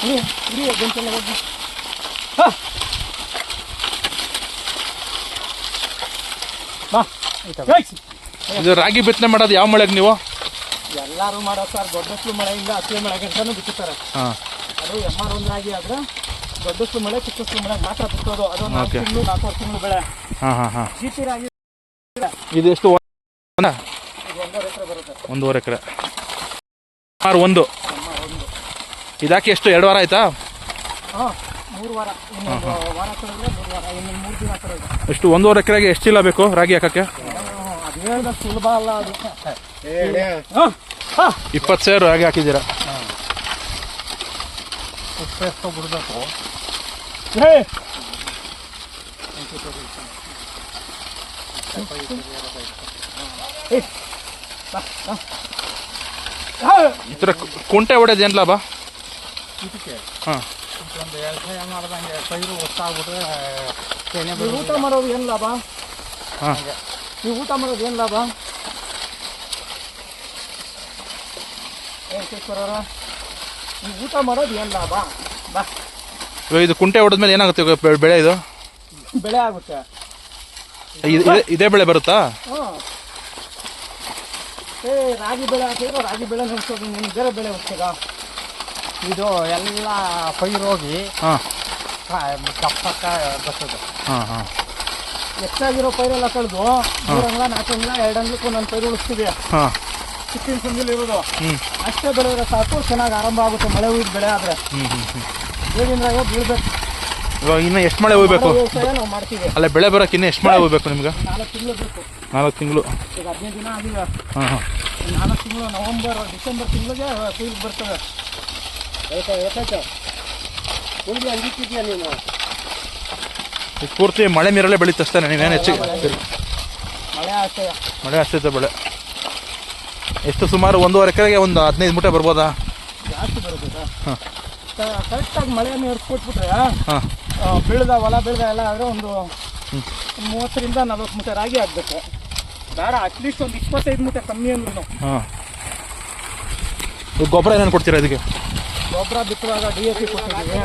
ಗಂಟೆಲ್ಲ ಹೋಗಿ! ಇದು ರಾಗಿ ಬಿತ್ತನೆ ಮಾಡೋದು ಯಾವ ಮಳೆಗೆ ನೀವು? ಎಲ್ಲಾರು ಮಾಡೋ ಸರ್ ದೊಡ್ಡಷ್ಟು ಮಳೆಯಿಂದ ಹತ್ತಿರ ಮಳೆ ಗಂಟನೂ ಬಿತ್ತುತ್ತಾರೆ. ಅದು ಎಂ ಆರ್ ಒಂದಾಗಿ ಆದ್ರೆ ದೊಡ್ಡಷ್ಟು ಮಳೆ ಚಿಕ್ಕಷ್ಟು ಮಳೆ ಮಾತ್ರ ಬಿತ್ತೋದು. ಅದು ನಾಲ್ಕು. ತಿಂಗಳು ನಾಲ್ಕು ತಿಂಗಳು ಬೆಳೆ. ಹಾಂ ಹಾಂ ಹಾಂ. ರಾಗಿ ಇದು ಎಷ್ಟು? ಒಂದ? ಒಂದೂವರೆ ಎಕರೆ ಬರುತ್ತೆ. ಒಂದೂವರೆ ಎಕರೆ. ಆರು ಒಂದು. ಇದಾಕಿ ಎಷ್ಟು ಎರಡು ವಾರ ಆಯ್ತಾ? ಮೂರು ವಾರ. ವಾರ ಮೂರು ದಿನ ಎಷ್ಟು ಒಂದೂವರೆ ಎಕರೆಗೆ ಎಷ್ಟು ಚೀಲ ಬೇಕು ರಾಗಿ ಹಾಕಕ್ಕೆ? ಸುಲಭ ಅಲ್ಲ ಅದು. ಹಾಂ ಹಾಂ. ಇಪ್ಪತ್ತು ಸಾವಿರ ರಾಗಿ ಹಾಕಿದ್ದೀರಾ? ಬಿಡಬೇಕು. ಈ ಥರ ಕುಂಟೆ ಹೊಡೆದು ಏನು ಲಾಭ? ಇದಕ್ಕೆ. ಹಾಂ. ಒಂದು ವ್ಯವಸಾಯ ಮಾಡ್ದಂಗೆ ಪೈರು ಗೊತ್ತಾಗ್ಬಿಟ್ರೆ ನೀವು ಊಟ ಮಾಡೋದು ಏನು ಲಾಭ? ಹಾಂ. ನೀವು ಊಟ ಮಾಡೋದು ಏನು ಲಾಭ? ಏನು ಕೇಳ್ಕೊರೋರ ನೀವು ಊಟ ಮಾಡೋದು ಏನು ಲಾಭ? ಬಾ. ಇವಾಗ ಇದು ಕುಂಟೆ ಹೊಡೆದ್ಮೇಲೆ ಏನಾಗುತ್ತೆ ಇವಾಗ ಬೆ- ಬೆಳೆ ಇದು? ಬೆಳೆ ಆಗುತ್ತೆ. ಇದು- ಇದೇ- ಇದೇ ಬೆಳೆ ಬರುತ್ತಾ? ಹಾಂ ಏ ರಾಗಿ ಬೆಳೆ ಹಾಕಿದ್ರೆ ರಾಗಿ ಬೆಳೆ ನಡೆಸೋದು ನಿಮ್ಗೆ ಬೇರೆ ಬೆಳೆ ಹೋಗ್ತದ ಇದು ಎಲ್ಲ ಪೈರೋಗಿ ಹಾಂ. ದಪ್ಪಕ್ಕ ಬರ್ತದೆ. ಹಾಂ ಹಾಂ. ಹೆಚ್ಚಾಗಿರೋ ಪೈರೆಲ್ಲ ಕಳೆದು ಮೂರು ನಾಲ್ಕಂಗ್ಲ ನಾಲ್ಕು ಅಂಗ್ಲ ಎರಡು ಅಂಗ್ಲಕ್ಕೆ ಒಂದೊಂದು ಪೈರು ಉಳಿಸ್ತೀವಿ ಹಾಂ. ಚಿಕ್ಕಿನ ಸಂದಿಲ್ ಇರೋದು. ಅಷ್ಟೇ ಬೆಳೆದ್ರೆ ಸಾಕು ಚೆನ್ನಾಗಿ ಆರಂಭ ಆಗುತ್ತೆ. ಮಳೆ ಹುಯ್ದು ಬೆಳೆ ಆದರೆ. ಬೇಡಿಂದ್ರಾಗ ಬೀಳ್ಬೇಕು. ಇವಾಗ ಇನ್ನು ಎಷ್ಟು ಮಳೆ ಹೋಗ್ಬೇಕು ನಾವು ಮಾಡ್ತೀವಿ. ಅಲ್ಲ ಬೆಳೆ ಬರೋಕೆ ಇನ್ನು ಎಷ್ಟು ಮಳೆ ಹೋಗ್ಬೇಕು ನಿಮ್ಗೆ? ನಾಲ್ಕು ತಿಂಗಳು ಬೇಕು. ನಾಲ್ಕು ತಿಂಗಳು. ಈಗ ಹದಿನೈದು ದಿನ ಆಗಿಲ್ಲ. ಹಾಂ ಹಾಂ. ನಾಲ್ಕು ತಿಂಗಳು ನವಂಬರ್ ಡಿಸೆಂಬರ್ ತಿಂಗಳಿಗೆ ಕುಯ್ದು ಬರ್ತವೆ ಪೂರ್ತಿ ಮಳೆ ನೀರಲ್ಲೇ ಬೆಳೀತು ಅಷ್ಟೇ ಏನು ಹೆಚ್ಚಿಗೆ ಮಳೆ ಅಷ್ಟೈತೆ ಬೆಳೆ ಎಷ್ಟು ಸುಮಾರು ಒಂದೂವರೆ ಎಕರೆಗೆ ಒಂದು ಹದಿನೈದು ಮೂಟೆ ಬರ್ಬೋದಾ ಜಾಸ್ತಿ ಕರೆಕ್ಟಾಗಿ ಮಳೆ ನೀರು ಹೊಲ ಬೆಳೆದ ಎಲ್ಲ ಆದರೆ ಒಂದು ಮೂವತ್ತರಿಂದ ನಲ್ವತ್ತು ಮೂಟೆ ರಾಗಿ ಆಗಬೇಕು ಬೇಡ ಅಟ್ಲೀಸ್ಟ್ ಒಂದು ಇಪ್ಪತ್ತೈದು ಮೂಟೆ ಕಮ್ಮಿ ಅಂದ್ರೂ ಗೊಬ್ಬರ ಏನೇನು ಕೊಡ್ತೀರಾ ಇದಕ್ಕೆ ಗೊಬ್ಬರ ಬಿತ್ತುವಾಗ ಡಿ ಎ ಪಿ ಕೊಟ್ಟಿದ್ದೀವಿ.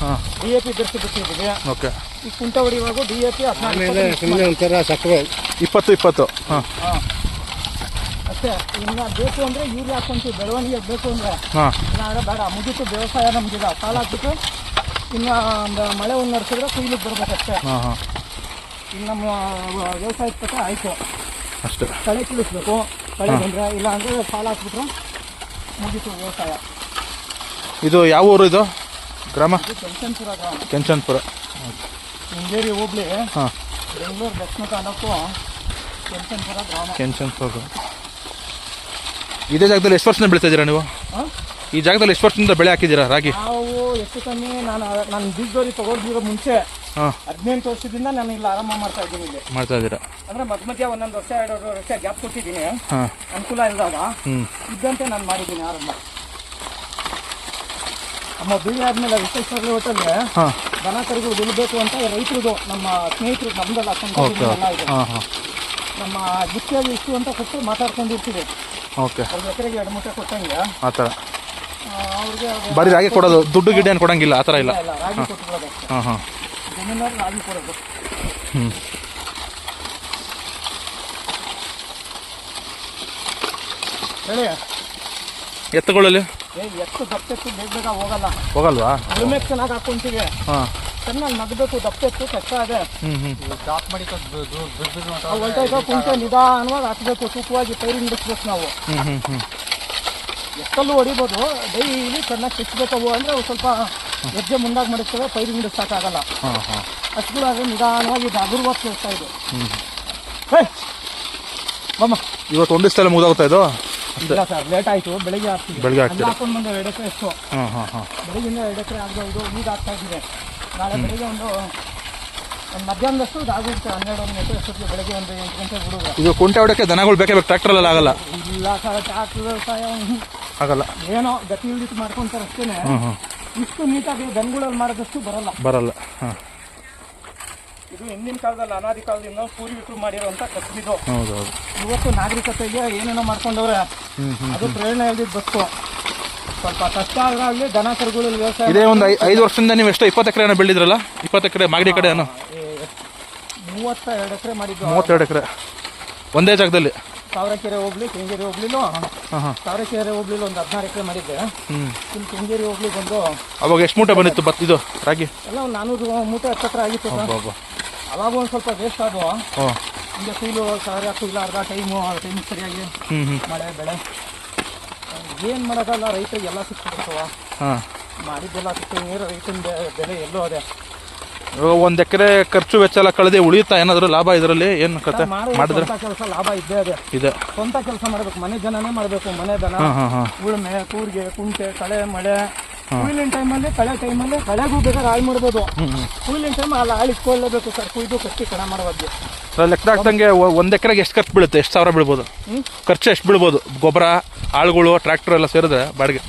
ಹಾಂ. ಡಿ ಎ ಪಿ ಬೆರೆಸಿ ಬಿಟ್ಟಿದ್ದೀವಿ. ಓಕೆ. ಈ ಕುಂಟ ಹೊಡಿಯುವಾಗ ಡಿ ಎ ಪಿ ಆಮೇಲೆ ಸುಮ್ಮನೆ ಒಂಥರ ಸಕ್ಕರೆ. ಇಪ್ಪತ್ತು ಇಪ್ಪತ್ತು. ಹಾಂ. ಹಾಂ. ಅಷ್ಟೇ ಇನ್ನು ಬೇಕು ಅಂದರೆ ಯೂರಿಯಾ ಹಾಕೊಂತೀವಿ ಬೆಳವಣಿಗೆ ಬೇಕು ಅಂದರೆ. ಹಾಂ. ಇನ್ನಾದ್ರೆ ಬೇಡ. ಮುಗಿತು ವ್ಯವಸಾಯ ನಮಗಿದ. ಸಾಲ ಹಾಕ್ಬಿಟ್ಟು ಇನ್ನು ಒಂದು ಮಳೆ ಒಂದು ನಡೆಸಿದ್ರೆ ಕುಯ್ಲಿಕ್ಕೆ ಬರ್ಬೇಕಷ್ಟೇ ಹಾಂ ಹಾಂ. ಇನ್ನು ನಮ್ಮ ವ್ಯವಸಾಯದ ಪ್ರಕಾರ ಆಯಿತು. ಅಷ್ಟೇ. ಕಳೆ ಕೀಳಿಸ್ಬೇಕು ಕಳೆ ಬಂದರೆ ಇಲ್ಲ ಅಂದರೆ ಸಾಲ ಹಾಕ್ಬಿಟ್ರೆ ಮುಗೀತು ವ್ಯವಸಾಯ. ಇದು ಯಾವ ಊರು ಇದು? ಗ್ರಾಮ? ಕೆಂಚನ್ಪುರ ಗ್ರಾಮ. ಕೆಂಚನ್ಪುರ. ಶೃಂಗೇರಿ ಹೋಬಳಿ ಹಾಂ. ಬೆಂಗಳೂರು ದಕ್ಷಿಣ ತಾಲೂಕು ಕೆಂಚನ್ಪುರ ಗ್ರಾಮ. ಕೆಂಚನ್ಪುರ ಇದೇ ಜಾಗದಲ್ಲಿ ಎಷ್ಟು ವರ್ಷದಿಂದ ಬೆಳೀತಾ ಇದ್ದೀರಾ ನೀವು? ಈ ಜಾಗದಲ್ಲಿ ಎಷ್ಟು ವರ್ಷದಿಂದ ಬೆಳೆ ಹಾಕಿದ್ದೀರಾ ರಾಗಿ? ನಾವು ಹೆಚ್ಚು ಕಮ್ಮಿ ನಾನು ನಾನು ಬೀಜದೋರಿ ತಗೊಂಡಿರೋ ಮುಂಚೆ ಹಾಂ. ಹದಿನೆಂಟು ವರ್ಷದಿಂದ ನಾನು ಇಲ್ಲಿ ಆರಾಮ ಮಾಡ್ತಾ ಇದ್ದೀನಿ ಇಲ್ಲಿ. ಮಾಡ್ತಾ ಇದ್ದೀರಾ? ಅಂದರೆ ಮಧ್ಯ ಮಧ್ಯ ಒಂದೊಂದು ವರ್ಷ ಎರಡು ವರ್ಷ ಗ್ಯಾಪ್ ಕೊಟ್ಟಿದ್ದೀನಿ. ಹಾಂ. ಅನುಕೂಲ ಇಲ್ಲದಾಗ ಇದ್ದಂತೆ ನಾನು ಮಾಡಿದ್ದೀನಿ ಆರಂಭ. ನಮ್ಮ ಬೀಳಿ ಆದಮೇಲೆ ವಿಶ್ವೇಶ್ವರ ಹೋಟೆಲ್ಗೆ ಹಾಂ. ದನ ಕರಿಗಳು ಬೆಳಿಬೇಕು ಅಂತ ರೈತರದು ನಮ್ಮ ಸ್ನೇಹಿತರು ನಮ್ದಲ್ಲ ಓಕೆ ಎಲ್ಲ ಇದೆ. ಹಾಂ ಹಾಂ. ನಮ್ಮ ಗುತ್ತಿಗೆ ಇಷ್ಟು ಅಂತ ಕೊಟ್ಟು ಮಾತಾಡ್ಕೊಂಡಿರ್ತೀವಿ. ಓಕೆ ಒಂದು ಎಕರೆಗೆ ಎರಡು ಮೂಟೆ ಕೊಟ್ಟಂಗೆ. ಆ ಥರ. ಅವ್ರಿಗೆ ಬರೀ ರಾಗಿ ಕೊಡೋದು ದುಡ್ಡು ಗಿಡ್ಡ ಏನು ಕೊಡಂಗಿಲ್ಲ ಆ ಥರ ಇಲ್ಲ. ಇಲ್ಲ ರಾಗಿ ಕೊಟ್ಬಿಡೋದು ಹಾಂ ಹಾಂ. ಜಮೀನಲ್ಲಿ ರಾಗಿ ಕೊಡೋದು. ಹ್ಞೂ ಹೇಳಿ. ಎತ್ತುಗಳಲ್ಲಿ ಏ ಎಷ್ಟು ದಪ್ಪೆತ್ತು ಬೇಗ ಬೇಗ ಹೋಗಲ್ಲ. ಹೋಗಲ್ವಾ? ಉಳುಮೆ ಚೆನ್ನಾಗಿ ಹಾಕೊಂತೀವಿ. ಹಾಂ. ಚೆನ್ನಾಗಿ ನಗಬೇಕು ದಪ್ಪೆತ್ತು ಕಷ್ಟ ಇದೆ ಹ್ಞೂ ನಾವು ಹೊಲ್ಟಾಯ್ತು ಕುಂಟೆ ನಿಧಾನವಾಗಿ ಹಾಕ್ಬೇಕು ತೂಕವಾಗಿ ಪೈರು ಹಿಡಿಸ್ಬೇಕು ನಾವು. ಹ್ಞೂ ಹ್ಞೂ ಹ್ಞೂ ಎಷ್ಟಲ್ಲೂ ಹೊಡಿಬೋದು ಡೈಲಿ ಚೆನ್ನಾಗಿ ತೆಚ್ಚಬೇಕವು ಅಂದರೆ ಸ್ವಲ್ಪ ಹೆಜ್ಜೆ ಮುಂದಾಗಿ ಮಾಡಿಸ್ತೇವೆ ಪೈರು ನಿಲ್ಲಿಸೋಕ್ಕಾಗಲ್ಲ ಹಾಂ ಹಾಂ. ಹಚ್ಗಳಾದ್ರೆ ನಿಧಾನವಾಗಿ ಹಗುರವಾಗಿ ಕೇಳ್ತಾ ಇದು. ಹ್ಞೂ ಇವತ್ತು ಒಂದೇ ದಿವಸದಲ್ಲಿ ಮುಗಿದೋಗ್ತಾ ಇದು? ಇಲ್ಲ ಸರ್ ಲೇಟ್ ಆಯಿತು ಬೆಳಿಗ್ಗೆ ಹಾಕ್ತೀವಿ ಬೆಳಿಗ್ಗೆ ಹಾಕ್ತೀರಾ ಹಾಕೊಂಡು ಬಂದು ಎರಡು ಎಕರೆ ಎಷ್ಟು ಹಾಂ ಹಾಂ ಹಾಂ. ಬೆಳಿಗ್ಗೆಯಿಂದ ಎರಡು ಎಕರೆ ಆಗ್ಬೋದು ಈಗ ಆಗ್ತಾ ಇದ್ದೀವಿ. ನಾಳೆ ಬೆಳಿಗ್ಗೆ ಒಂದು ಒಂದು ಮಧ್ಯಾಹ್ನದಷ್ಟು ಇದು ಆಗುತ್ತೆ ಹನ್ನೆರಡು ಒಂದು ಗಂಟೆ ಅಷ್ಟೊತ್ತಿಗೆ ಬೆಳಿಗ್ಗೆ ಒಂದು ಎಂಟು ಗಂಟೆ ಹುಡುಗ ಇದು ಕುಂಟೆ ಹೊಡಕ್ಕೆ ದನಗಳು ಬೇಕೇ ಬೇಕು ಟ್ರ್ಯಾಕ್ಟ್ರಲ್ಲೆಲ್ಲ ಆಗಲ್ಲ. ಇಲ್ಲ ಸರ್ ಟ್ರಾಕ್ಟರ್ ವ್ಯವಸಾಯ. ಆಗಲ್ಲ. ಏನೋ ಗತಿ ಹಿಡಿದು ಮಾಡ್ಕೊಂತಾರೆ ಅಷ್ಟೇ ಹ್ಞೂ ಹ್ಞೂ ಇಷ್ಟು ನೀಟಾಗಿ ದನಗಳಲ್ಲಿ ಮಾಡೋದಷ್ಟು ಬರಲ್ಲ. ಬರಲ್ಲ ಹಾಂ. ಇದು ಹಿಂದಿನ ಕಾಲದಲ್ಲಿ ಅನಾದಿ ಕಾಲದಿಂದ ಪೂರ್ವಿಕರು ಮಾಡಿರುವಂತ ಕಸಬಿದು. ಇವತ್ತು ನಾಗರಿಕತೆಗೆ ಏನೇನೋ ಮಾಡ್ಕೊಂಡವ್ರೆ ಅದು ಪ್ರೇರಣೆ ಆಗಿದ್ದು ಬಸ್ಸು ಸ್ವಲ್ಪ ಕಷ್ಟ ಆಗಲಿ ದನ ಕರುಗಳು ವ್ಯವಸಾಯ ಇದೇ ಒಂದು ಐದು ವರ್ಷದಿಂದ ನೀವು ಎಷ್ಟು ಇಪ್ಪತ್ತು ಎಕರೆ ಬೆಳೆದಿದ್ರಲ್ಲ? ಇಪ್ಪತ್ತು ಎಕರೆ ಮಾಗಡಿ ಕಡೆ ಏನು? ಮೂವತ್ತ ಎರಡು ಎಕರೆ ಮಾಡಿದ್ದು. ಮೂವತ್ತೆರಡು ಎಕರೆ. ಒಂದೇ ಜಾಗದಲ್ಲಿ? ಸಾವಿರಕೆರೆ ಹೋಗ್ಲಿ ಕೆಂಗೇರಿ ಹೋಗ್ಲಿಲ್ಲ? ಸಾವಿರಕೆರೆ ಹೋಗ್ಲಿಲ್ಲ ಒಂದು ಹದಿನಾರು ಎಕರೆ ಮಾಡಿದ್ದೆ. ಇಲ್ಲಿ ಕೆಂಗೇರಿ ಹೋಗ್ಲಿ ಬಂದು. ಅವಾಗ ಎಷ್ಟು ಮೂಟೆ ಬಂದಿತ್ತು ಬತ್ತಿದ್ದು ರಾಗಿ? ಎಲ್ಲ ಒಂದು ನಾನೂರು ಮೂಟೆ ಹತ್ತತ್ರ ಆಗಿತ್ತು ಸರ್. ಬಾಬಾ ಅವಾಗ ಒಂದು ಸ್ವಲ್ಪ ವೇಸ್ಟ್ ಆಗುವ. ಹಿಂಗೆ ಕುಯ್ಲು ಸಾವಿರ ಕುಯ್ಲು ಅರ್ಧ ಟೈಮು ಟೈಮ್ ಸರಿಯಾಗಿ ಹ್ಞೂ ಹ್ಞೂ ಮಳೆ ಬೆಳೆ. ಏನು ಮಾಡೋಕ್ಕಲ್ಲ ರೈತರಿಗೆ ಎಲ್ಲ ಸಿಕ್ಬಿಡ್ತವ. ಹಾಂ. ಮಾಡಿದ್ದೆಲ್ಲ ನೀರು ರೈತನ ಬೆಲೆ ಎಲ್ಲೋ ಅದೇ. ಒಂದು ಎಕರೆ ಖರ್ಚು ವೆಚ್ಚ ಎಲ್ಲ ಕಳೆದೇ ಉಳಿಯುತ್ತಾ? ಏನಾದರೂ ಲಾಭ ಇದರಲ್ಲಿ ಏನು ಕತೆ ಮಾಡಿದ್ರೆ? ಕೆಲಸ ಲಾಭ ಇದ್ದೇ ಅದೇ. ಇದೆ. ಸ್ವಂತ ಕೆಲಸ ಮಾಡಬೇಕು ಮನೆ ಜನನೇ ಮಾಡಬೇಕು ಮನೆ ದನ ಹಾಂ. ಉಳುಮೆ ಕೂರಿಗೆ ಕುಂಟೆ ಕಳೆ ಮಳೆ ಕುಯ್ಲಿನ ಟೈಮಲ್ಲಿ ಕಳೆ ಟೈಮಲ್ಲಿ ಕಳೆಗೂ ಬೇಕಾದ್ರೆ ಹಾಳು ಮಾಡ್ಬೋದು. ಕುಯ್ಲಿನ ಟೈಮ್ ಅಲ್ಲಿ ಹಾಳು ಇಟ್ಕೊಳ್ಳೇಬೇಕು ಸರ್. ಕುಯ್ದು ಕಟ್ಟಿ ಕಣ ಮಾಡೋದು ಲೆಕ್ಕ ಹಾಕ್ದಂಗೆ ಒಂದು ಎಕರೆಗೆ ಎಷ್ಟು ಖರ್ಚು ಬೀಳುತ್ತೆ? ಎಷ್ಟು ಸಾವಿರ ಬೀಳ್ಬೋದು? ಖರ್ಚು ಎಷ್ಟು ಬೀಳ್ಬೋದು? ಗೊಬ್ಬರ ಆಳುಗಳು ಟ್ರ್ಯಾಕ್ಟರ್ ಎಲ್ಲ ಸೇರಿದ್ರೆ ಬಾಡಿಗೆ.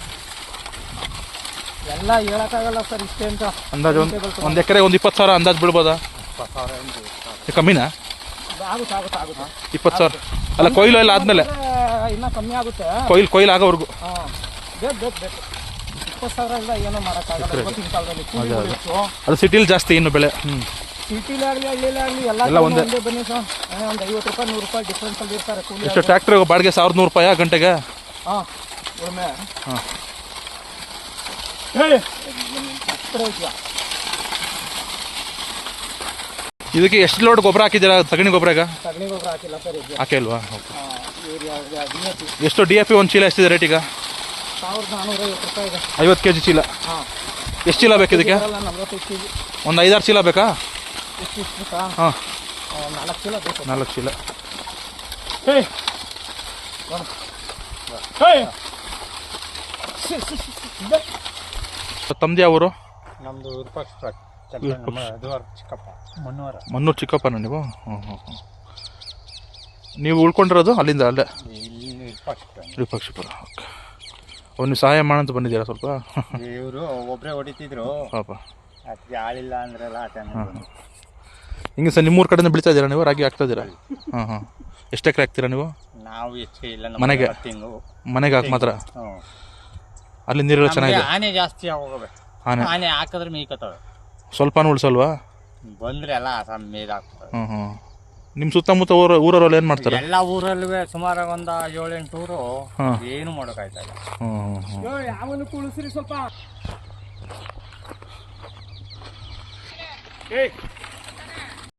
ಎಲ್ಲ ಹೇಳಕ್ಕಾಗಲ್ಲ ಸರ್ ಇಷ್ಟೇ ಅಂತ. ಅಂದಾಜು ಒಂದು ಒಂದು ಎಕರೆ ಒಂದು ಇಪ್ಪತ್ತು ಸಾವಿರ ಅಂದಾಜು ಬೀಳ್ಬೋದಾ? ಕಮ್ಮಿನ ಕಮ್ಮಿನಾ? ಆಗುತ್ತೆ ಆಗುತ್ತೆ ಆಗುತ್ತೆ. ಇಪ್ಪತ್ತು ಸಾವಿರ. ಅಲ್ಲ ಕೊಯ್ಲು ಎಲ್ಲ ಆದಮೇಲೆ. ಇನ್ನೂ ಕಮ್ಮಿ ಆಗುತ್ತೆ. ಕೊಯ್ಲು ಕೊಯ್ಲು ಆಗೋವರೆಗೂ. ಹಾಂ. ಬೇಕು ಬೇಕು ಬೇಕು. ಇಪ್ಪತ್ತು ಸಾವಿರ ಇಲ್ಲ ಏನೋ ಮಾಡೋಕ್ಕಾಗಲ್ಲ. ಇವತ್ತಿನ ಕಾಲದಲ್ಲಿ ಕೂಲಿ ಬೇಕು ಅದು. ಸಿಟಿಲಿ ಜಾಸ್ತಿ ಇನ್ನು ಬೆಳೆ. ಹ್ಞೂ ಸಿಟಿಲಿ ಆಗಲಿ ಹಳ್ಳಿಲಿ ಆಗಲಿ ಎಲ್ಲ ಎಲ್ಲ ಕಡೆ ಒಂದೇ. ಒಂದೇ ಬನ್ನಿ ಸರ್. ಒಂದು ಐವತ್ತು ರೂಪಾಯಿ ನೂರು ರೂಪಾಯಿ ಡಿಫ್ರೆನ್ಸಲ್ಲಿ ಇರ್ತಾರೆ ಕೂಲಿ ಎಷ್ಟು ಟ್ರ್ಯಾಕ್ಟ್ರ್ ಬಾಡಿಗೆ ಸಾವಿರದ ನೂರು ರೂಪಾಯಿ ಗಂಟೆಗೆ? ಹಾಂ ಉಳುಮೆ ಹಾಂ. ಹೇಳಿ. ಈ ಕಡೆ ಹೋಗ್ತೀಯಾ? ಇದಕ್ಕೆ ಎಷ್ಟು ಲೋಡ್ ಗೊಬ್ಬರ ಹಾಕಿದ್ದೀರಾ? ಸಗಣಿ ಗೊಬ್ಬರ ಈಗ? ಸಗಣಿ ಗೊಬ್ಬರ ಹಾಕಿಲ್ಲ ಸರ್ ಹಾಕಿಲ್ವಾ ಎಷ್ಟು ಡಿ ಎಫ್ ಪಿ ಒಂದು ಚೀಲ ಎಷ್ಟಿದೆ ರೇಟ್ ಈಗ? ಸಾವಿರದ ನಾನ್ನೂರೈವತ್ತು ರೂಪಾಯಿ ಇದೆ. ಐವತ್ತು ಕೆ ಜಿ ಚೀಲ. ಹಾಂ. ಎಷ್ಟು ಚೀಲ ಬೇಕು ಇದಕ್ಕೆ? ಇದೆಲ್ಲ ನಲ್ವತ್ತೈದು ಕೆ ಜಿ ಒಂದು ಐದಾರು ಚೀಲ ಬೇಕಾ? ಎಷ್ಟು ಇಷ್ಟು ಬೇಕಾ? ಹಾಂ. ನಾಲ್ಕು ಚೀಲ ಬೇಕು. ನಾಲ್ಕು ಚೀಲ. ಹೇ ಹೇ ಸಿ, ಸಿ, ಸಿ, ಸಿ, ಇದೆ. ತಮ್ಮದೇ ಅವರು ನಮ್ಮದು ವಿರೂಪಾಕ್ಷ ಚಿಕ್ಕಪ್ಪ. ಮನ್ನೂರು ಚಿಕ್ಕಪ್ಪನ ನೀವು? ಹ್ಞೂ ಹ್ಞೂ ಹ್ಞೂ ನೀವು ಉಳ್ಕೊಂಡಿರೋದು ಅಲ್ಲಿಂದ ಅಲ್ಲೇ? ವಿಪಕ್ಷಪುರ ಓಕೆ. ಅವ್ರು ನೀವು ಸಹಾಯ ಮಾಡಂತ ಬಂದಿದ್ದೀರಾ ಸ್ವಲ್ಪ? ಇವರು ಒಬ್ಬರೇ ಹೊಡಿತಿದ್ರು. ಪಾಪ. ಅದಕ್ಕೆ ಆಳಿಲ್ಲ ಅಂದ್ರಲ್ಲ ಆ ಹಿಂಗೆ ಸರ್ ನಿಮ್ಮೂರ ಕಡೆಯಿಂದ ಬೆಳೀತಾ ಇದ್ದೀರಾ ನೀವು? ರಾಗಿ ಹಾಕ್ತಾ ಇದ್ದೀರಾ? ಹಾಂ ಹಾಂ. ಎಷ್ಟು ಎಕರೆ ಹಾಕ್ತೀರಾ ನೀವು? ನಾವು ಹೆಚ್ಚಿಗೆ ಇಲ್ಲ ಮನೆಗೆ? ತಿಂಗು ಮನೆಗೆ ಹಾಕಿ ಮಾತ್ರ? ಅಲ್ಲಿ ನೀರೆಲ್ಲ ನಮ್ಗೆ ಚೆನ್ನಾಗಿದೆ? ಆನೆ ಜಾಸ್ತಿ ಆನೆ. ಆನೆ ಹಾಕಿದ್ರೆ ಮೀಕತ್ತವೆ. ಸ್ವಲ್ಪನೂ ಉಳಿಸಲ್ವಾ? ಬಂದ್ರೆ ಎಲ್ಲ ಮೇದ್ ಹಾಕ್ತವೆ ಹ್ಞೂ ಹ್ಞೂ ನಿಮ್ಮ ಸುತ್ತಮುತ್ತ ಊರ ಊರವ್ರಲ್ಲಿ ಏನು ಮಾಡ್ತಾರೆ? ಎಲ್ಲ ಊರಲ್ಲೂ ಸುಮಾರು ಒಂದ ಏಳೆಂಟು ಊರು ಹಾಂ. ಏನು ಮಾಡೋಕ್ಕಾಯ್ತಾ ಇಲ್ಲ. ಹ್ಞೂ ಹ್ಞೂ